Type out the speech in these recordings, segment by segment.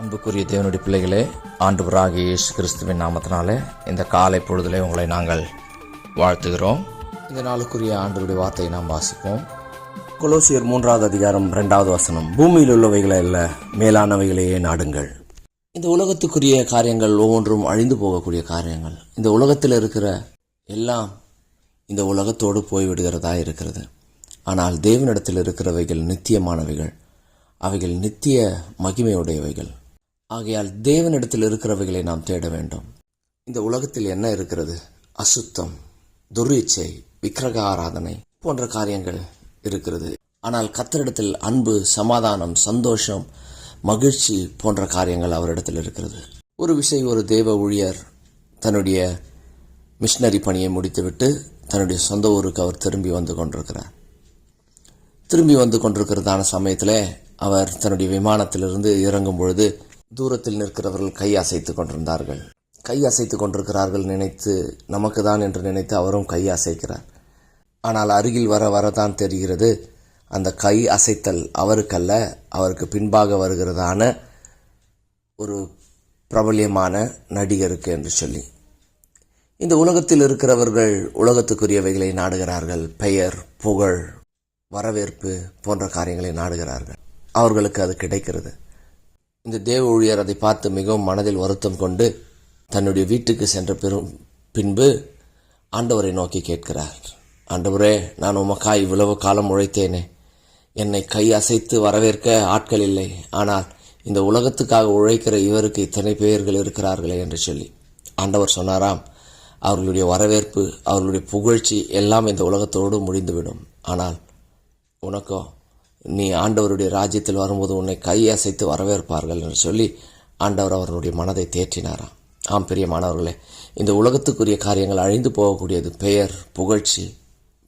அன்புக்குரிய தேவனுடைய பிள்ளைகளே ஆண்டவராக இயேசு கிறிஸ்துவின் நாமத்தினாலே இந்த காலை பொழுதிலே உங்களை நாங்கள் வாழ்த்துகிறோம். இந்த நாளுக்குரிய ஆண்டவருடைய வார்த்தையை நாம் வாசிப்போம். கொலோசியர் மூன்றாவது அதிகாரம் இரண்டாவது வசனம் பூமியில் உள்ளவைகளை அல்ல மேலானவைகளையே நாடுங்கள். இந்த உலகத்துக்குரிய காரியங்கள் ஒவ்வொன்றும் அழிந்து போகக்கூடிய காரியங்கள். இந்த உலகத்தில் இருக்கிற எல்லாம் இந்த உலகத்தோடு போய்விடுகிறதா இருக்கிறது. ஆனால் தேவனிடத்தில் இருக்கிறவைகள் நித்தியமானவைகள். அவைகள் நித்திய மகிமையுடையவைகள். ஆகையால் தேவனிடத்தில் இருக்கிறவைகளை நாம் தேட வேண்டும். இந்த உலகத்தில் என்ன இருக்கிறது? அசுத்தம் துர்இச்சை விக்கிரக ஆராதனை போன்ற காரியங்கள் இருக்கிறது. ஆனால் கத்தரிடத்தில் அன்பு சமாதானம் சந்தோஷம் மகிழ்ச்சி போன்ற காரியங்கள் அவரிடத்தில் இருக்கிறது. ஒரு விசை ஒரு தேவ ஊழியர் தன்னுடைய மிஷினரி பணியை முடித்துவிட்டு தன்னுடைய சொந்த ஊருக்கு அவர் திரும்பி வந்து கொண்டிருக்கிறார். திரும்பி வந்து கொண்டிருக்கிறதான சமயத்தில் அவர் தன்னுடைய விமானத்திலிருந்து இறங்கும் பொழுது தூரத்தில் நிற்கிறவர்கள் கை அசைத்து கொண்டிருந்தார்கள். கை அசைத்து கொண்டிருக்கிறார்கள் நினைத்து நமக்கு தான் என்று நினைத்து அவரும் கை அசைக்கிறார். ஆனால் அருகில் வர வரதான் தெரிகிறது அந்த கை அசைத்தல் அவருக்கல்ல அவருக்கு பின்பாக வருகிறதான ஒரு பிரபல்யமான நடிகருக்கு என்று சொல்லி. இந்த உலகத்தில் இருக்கிறவர்கள் உலகத்துக்குரியவைகளை நாடுகிறார்கள். பெயர் புகழ் வரவேற்பு போன்ற காரியங்களை நாடுகிறார்கள். அவர்களுக்கு அது கிடைக்கிறது. இந்த தேவ ஊழியர் அதை பார்த்து மிகவும் மனதில் வருத்தம் கொண்டு தன்னுடைய வீட்டுக்கு சென்ற பெரும் பின்பு ஆண்டவரை நோக்கி கேட்கிறார். ஆண்டவரே நான் உமக்காய் இவ்வளவு காலம் உழைத்தேனே. என்னை கை அசைத்து வரவேற்க ஆட்கள் இல்லை. ஆனால் இந்த உலகத்துக்காக உழைக்கிற இவருக்கு இத்தனை பேர்கள் இருக்கிறார்களே என்று சொல்லி. ஆண்டவர் சொன்னாராம் அவர்களுடைய வரவேற்பு அவர்களுடைய புகழ்ச்சி எல்லாம் இந்த உலகத்தோடு முடிந்துவிடும். ஆனால் உனக்கோ நீ ஆண்டவருடைய ராஜ்யத்தில் வரும்போது உன்னை கை அசைத்து வரவேற்பார்கள் என்று சொல்லி ஆண்டவர் அவர்களுடைய மனதை தேற்றினாராம். ஆம் பிரியமானவர்களே இந்த உலகத்துக்குரிய காரியங்கள் அழிந்து போகக்கூடியது பெயர் புகழ்ச்சி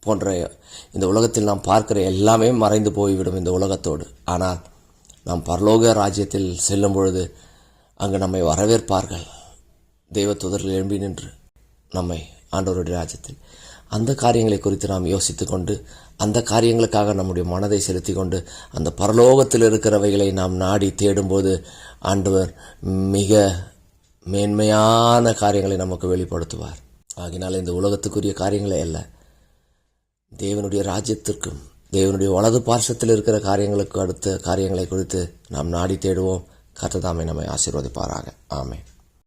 போன்ற இந்த உலகத்தில் நாம் பார்க்கிற எல்லாமே மறைந்து போய்விடும் இந்த உலகத்தோடு. ஆனால் நாம் பரலோக ராஜ்யத்தில் செல்லும் பொழுது அங்கு நம்மை வரவேற்பார்கள். தெய்வ எழும்பி நின்று நம்மை ஆண்டவருடைய ராஜ்யத்தில் அந்த காரியங்களை குறித்து நாம் யோசித்து கொண்டு அந்த காரியங்களுக்காக நம்முடைய மனதை செலுத்தி கொண்டு அந்த பரலோகத்தில் இருக்கிறவைகளை நாம் நாடி தேடும்போது ஆண்டவர் மிக மேன்மையான காரியங்களை நமக்கு வெளிப்படுத்துவார். ஆகினால் இந்த உலகத்துக்குரிய காரியங்களே அல்ல. தேவனுடைய ராஜ்யத்திற்கும் தேவனுடைய வலது பார்சத்தில் இருக்கிற காரியங்களுக்கு அடுத்த காரியங்களை குறித்து நாம் நாடி தேடுவோம். கர்த்ததாமை நம்மை ஆசீர்வதிப்பாராக. ஆமே